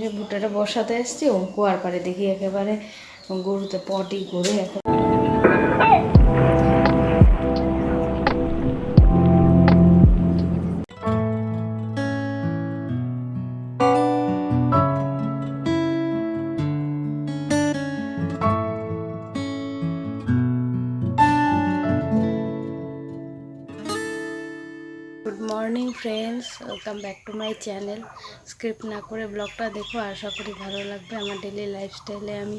যে ভুট্টাটা বসাতে এসছি। ও কুয়ার পারে দেখি একেবারে গরুতে পটি করে একেবারে morning friends, welcome back to my channel. Script না করে ব্লগটা দেখো, আশা করি ভালো লাগবে। আমার ডেলি লাইফস্টাইলে আমি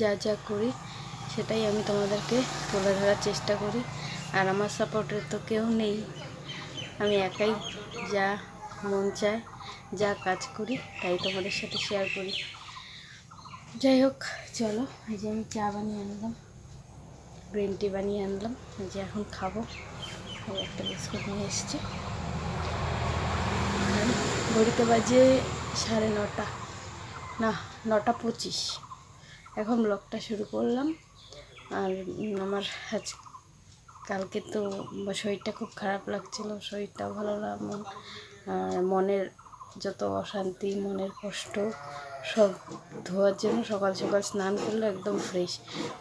যা যা করি, সেটাই আমি তোমাদেরকে তুলে ধরার চেষ্টা করি। আর আমার সাপোর্টের তো কেউ নেই। আমি একাই যা মন চায়, যা কাজ করি, তাই তোমাদের সাথে শেয়ার করি। যাই হোক, চলো, এই যে আমি চা বানিয়ে আনলাম গ্রিন টি বানিয়ে আনলাম যে এখন খাব। একটা বিস্কুট নিয়ে এসেছি। ঘড়িতে বাজে সাড়ে নটা। না, নটা পঁচিশ। এখন ব্লগটা শুরু করলাম। আর আমার আজ কালকে তো শরীরটা খুব খারাপ লাগছিল, শরীরটাও ভালো লাগল আর মনের যত অশান্তি, মনের কষ্ট, সব ধোয়ার জন্য সকাল সকাল স্নান করলে একদম ফ্রেশ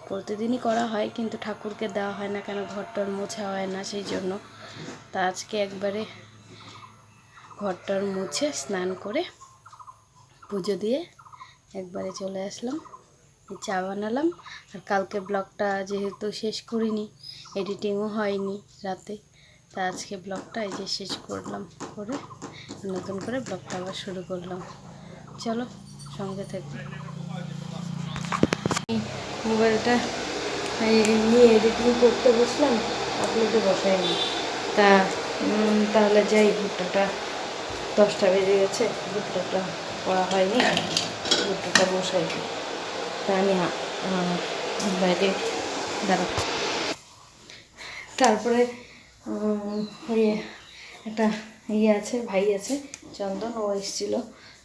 প্রতিদিনই করা হয়, কিন্তু ঠাকুরকে দেওয়া হয় না কেন, ঘরটার মোছা হয় না, সেই জন্য। তা আজকে একবারে ঘরটার মুছে স্নান করে পুজো দিয়ে একবারে চলে আসলাম। চা বানালাম আর কালকে ব্লগটা যেহেতু শেষ করিনি, এডিটিংও হয়নি রাতে, তা আজকে ব্লগটা এই যে শেষ করলাম করে নতুন করে ব্লগটা আবার শুরু করলাম। চলো সঙ্গে থেকে। মোবাইলটা নিয়ে এডিটিং করতে বসলাম আপলোডে বসাইনি তা তাহলে যাই ভুট্টাটা দশটা বেজে গেছে ভুট্টাটা করা হয়নি ভুট্টাটা বসাই। তা আমি বাইরে দাঁড়া তারপরে ওই একটা ইয়ে আছে, ভাই আছে, চন্দন, ও এসেছিল।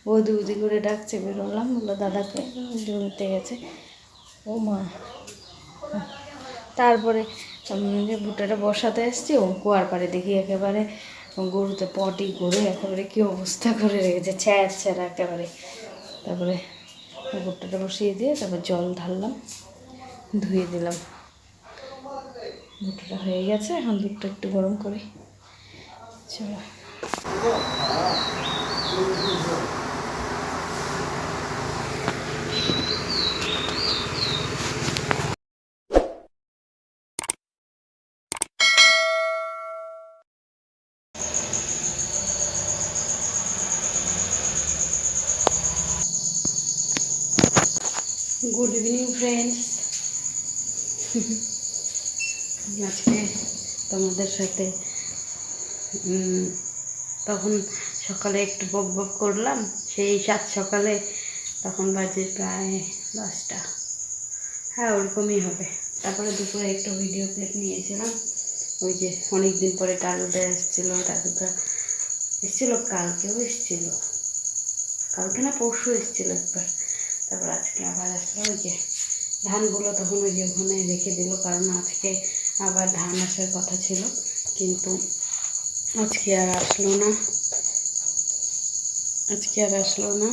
বৌদি বুদি করে ডাকছে বেরোলাম বলল দাদাকে জমিতে গেছে। ও মা। তারপরে যে ভুট্টাটা বসাতে এসছি ও কুয়ার পাড়ে দেখি একেবারে গরুতে পটি করে একেবারে কি অবস্থা করে রেখেছে? ছ্যাঁ ছ্যাঁড়া একেবারে। তারপরে গোটটা বসিয়ে দিয়ে তারপর জল ঢাললাম, ধুয়ে দিলাম। ভুট্টাটা হয়ে গেছে, এখন দুধটা একটু গরম করে। চলো। গুড ইভিনিং ফ্রেন্ডস আজকে তোমাদের সাথে তখন সকালে একটু বক বক করলাম, সেই সাত সকালে তখন বাজে প্রায় দশটা। হ্যাঁ ওরকমই হবে। তারপরে দুপুরে একটু ভিডিও ক্লিপ নিয়েছিলাম। ওই যে অনেক দিন পরে টারুদা এসেছিল টারুদা এসেছিল, কালকেও এসেছিল। কালকে না পরশু এসেছিল একবার। তারপর আজকে আবার আসলো, ওই যে ধানগুলো তখন ওই যে ওখানে রেখে দিল, কারণ আজকে আবার ধান আসার কথা ছিল, কিন্তু আজকে আর আসলো না। আজকে আর আসলো না,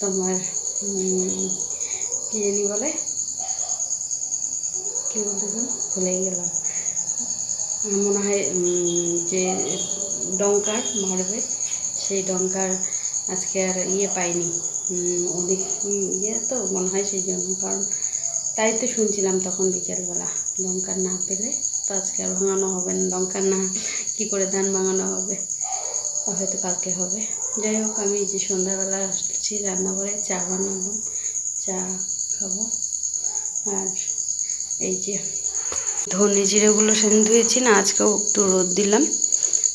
তোমার কি জানি বলে? কি বলতেছিলাম ভুলেই গেলাম। মনে হয় যে ডঙ্কার মারবে, সেই ডঙ্কার আজকে আর ইয়ে পাইনি। উম, ইয়ে তো মনে হয় সেই জন্য কারণ তাই তো শুনছিলাম তখন বিকেলবেলা লঙ্কার না পেলে। তো আজকে আর ভাঙানো হবে না লঙ্কার না কী করে ধান ভাঙানো হবে? হয়তো কালকে হবে। যাই হোক আমি যে সন্ধ্যাবেলা আসছি রান্নাঘরে চা বানালাম চা খাব। আর এই যে ধনে জিরেগুলো সেদিন ধুয়েছি না আজকেও একটু রোদ দিলাম।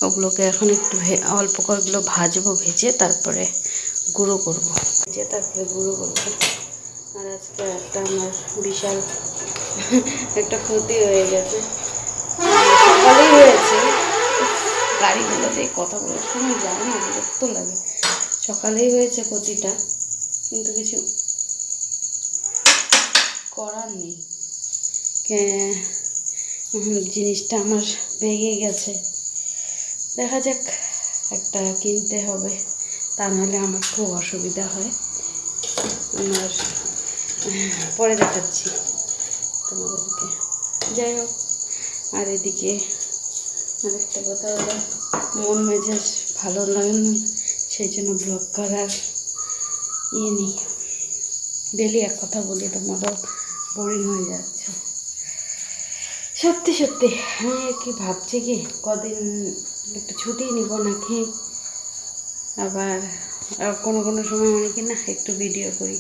ওগুলোকে এখন একটু অল্প কয়েকগুলো ভাজবো, ভেজে তারপরে গুঁড়ো করব। ভেজে তারপরে গুঁড়ো করব। আর আজকে একটা আমার বিশাল একটা ক্ষতি হয়ে গেছে। সকালেই হয়েছে। গাড়িগুলোতে কথা বলার সময় যায় না, বিরক্ত লাগে। সকালেই হয়েছে ক্ষতিটা, কিন্তু কিছু করার নেই। জিনিসটা আমার ভেঙে গেছে। দেখা যাক, একটা কিনতে হবে। তা নাহলে আমার খুব অসুবিধা হয়। আমার, পরে দেখাচ্ছি তোমাদেরকে। যাই হোক, আর এদিকে আরেকটা কথা হলো, মন মেজাজ ভালো লাগে না, সেই জন্য ব্লগ করার ইয়ে নেই। ডেলি এক কথা বলি তোমারও বোরিং হয়ে যাচ্ছে। সত্যি সত্যি। আমি কি ভাবছি কি, কদিন একটু ছুটি নিব নাকি? আবার কোনো কোনো সময় মনে কি না একটু ভিডিও করি।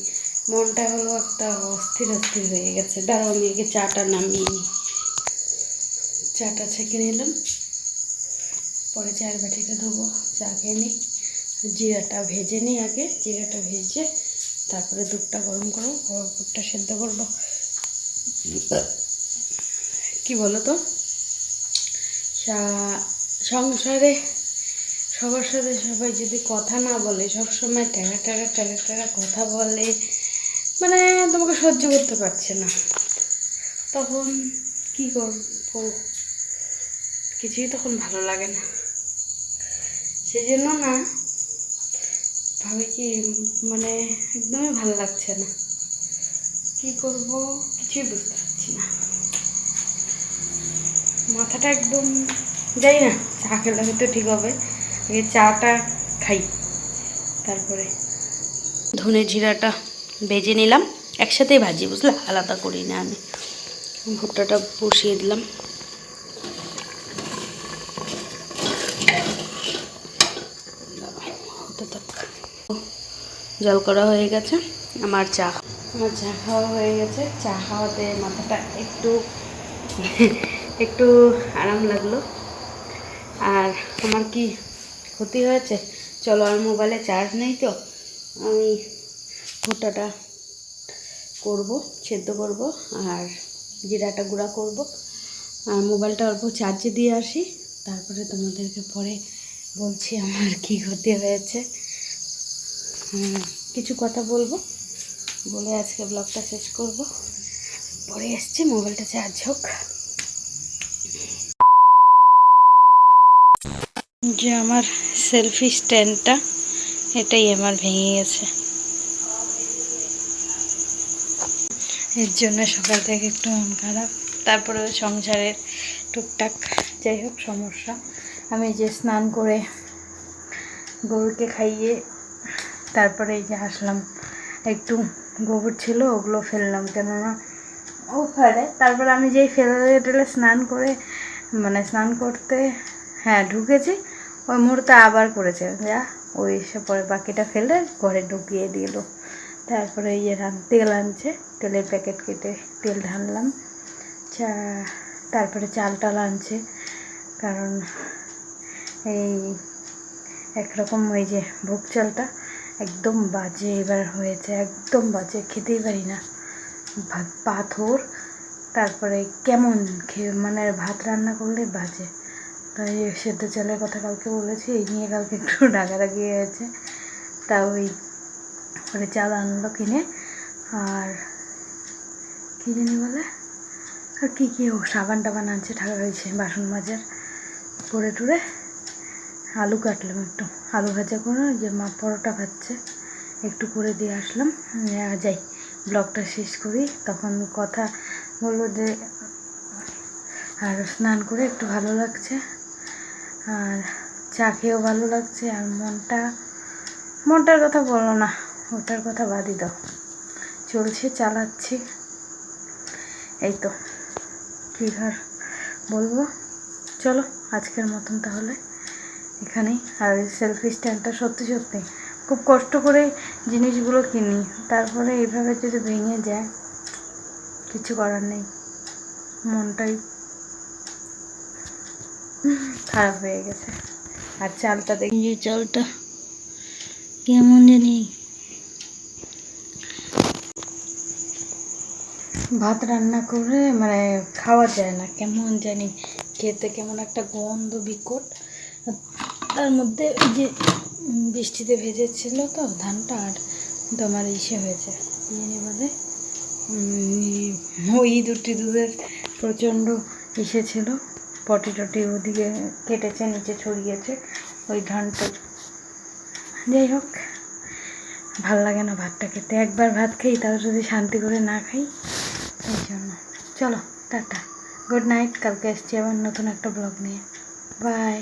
মনটা হলো একটা অস্থির অস্থির হয়ে গেছে। দাঁড়াও, আমি আগে চাটা নামিয়ে নিই। চাটা ছেঁকে নিলাম। পরে চায়ের বাটিটা ধোবো, চা খেয়ে নিই। জিরাটা ভেজে নিই আগে। জিরাটা ভেজে তারপরে দুধটা গরম করব, গরম দুধটা সেদ্ধ করব। কি বলো তো সংসারে, সবার সাথে সবাই যদি কথা না বলে, সবসময় টেরা টেরা টেরা টেরা কথা বলে মানে তোমাকে সহ্য করতে পারছে না। তখন কি করব? কিছুই তখন ভালো লাগে না। সেই জন্য না, ভাবে কি মানে একদমই ভালো লাগছে না। কি করব? কিছুই বুঝতে পারছি না। মাথাটা একদম, যাই না, চা খেলে হয়তো ঠিক হবে। আগে চাটা খাই। তারপরে ধনে জিরাটা ভেজে নিলাম। একসাথেই ভাজি, বুঝলে? আলাদা করি না আমি। ভুট্টাটা বসিয়ে দিলাম। জল করা হয়ে গেছে। আমার চা। আমার চা খাওয়া হয়ে গেছে। চা খাওয়াতে মাথাটা একটু একটু আরাম লাগল। আর আমার কি ক্ষতি হয়েছে? চলো আর মোবাইলে চার্জ নেই তো। আমি ভুট্টাটা করব, সেদ্ধ করব, আর জিরাটা গুঁড়া করব। আর মোবাইলটা অল্প চার্জে দিয়ে আসি। তারপরে তোমাদেরকে পরে বলছি আমার কি ক্ষতি হয়েছে। কিছু কথা বলব। বলে আজকে ব্লগটা শেষ করব। পরে এসছে মোবাইলটা চার্জ হোক। যে আমার সেলফি স্ট্যান্ডটা এটাই আমার ভেঙে গেছে। এর জন্য সকাল থেকে একটু মন খারাপ। তারপরে সংসারের টুকটাক যাই হোক সমস্যা। আমি যে স্নান করে গরুকে খাইয়ে তারপরে এই যে আসলাম। একটু গোবর ছিল, ওগুলো ফেললাম। কেননা ও ফেলে। তারপর আমি যেই ফেলে টেলে স্নান করে মানে স্নান করতে হ্যাঁ ঢুকেছি। ওই মুহূর্তে আবার করেছে। যা। ওই এসে পরে বাকিটা ফেলে ঘরে ঢুকিয়ে দিল। তারপরে ইয়ে রান তেল আনছে তেলের প্যাকেট কেটে তেল ঢাললাম। চা তারপরে চাল টাল আনছে। কারণ এই একরকম ওই যে ভোগ চালটা একদম বাজে এবার হয়েছে একদম বাজে খেতেই পারি না। পাথর তারপরে কেমন খেয়ে মানে ভাত রান্না করলে বাজে। তাই সেদ্ধ চালের কথা কালকে বলেছি, এই নিয়ে কালকে একটু ডাকাডাকি হয়েছে। তা ওই করে চাল আনলো কিনে, আর কী জানি বলে? আর কী কী সাবান টাবান আনছে ঠাকা হয়েছে বাসন মাজার করে টুরে। আলু কাটলাম একটু, আলু ভাজা করে যে মা পরোটা খাচ্ছে। একটু করে দিয়ে আসলাম। যাই, ব্লগটা শেষ করি। তখন কথা বলল যে, আর স্নান করে একটু ভালো লাগছে। আর চা খেয়েও ভালো লাগছে আর মনটা, মনটার কথা বলো না, ওটার কথা বাদই দাও। চলছে, চালাচ্ছি। এই তো, কী আর বলব? চলো, আজকের মতন তাহলে এখানেই। আর সেলফি স্ট্যান্ডটা সত্যি সত্যি খুব কষ্ট করে জিনিসগুলো কিনি। তারপরে এইভাবে যদি ভেঙে যায়, কিছু করার নেই। মনটাই খারাপ হয়ে গেছে। আর চালটা দেখি যে চালটা কেমন জানি। ভাত রান্না করে মানে খাওয়া যায় না কেমন জানি। খেতে কেমন একটা গন্ধ বিকট। তার মধ্যে ওই যে বৃষ্টিতে ভেজেছিল তো ধানটা আর তোমার ইসে হয়েছে। বলে ওই দুটি দুধের প্রচণ্ড ইসে ছিল। পটি টটি ওদিকে কেটেছে, নিচে ছড়িয়েছে, ওই ধানটা। যাই হোক, ভালো লাগে না ভাতটা খেতে। একবার ভাত খাই তাও যদি শান্তি করে না খাই, এই জন্য। চলো, টাটা। গুড নাইট, কালকে এসছি আবার নতুন একটা ব্লগ নিয়ে। বাই।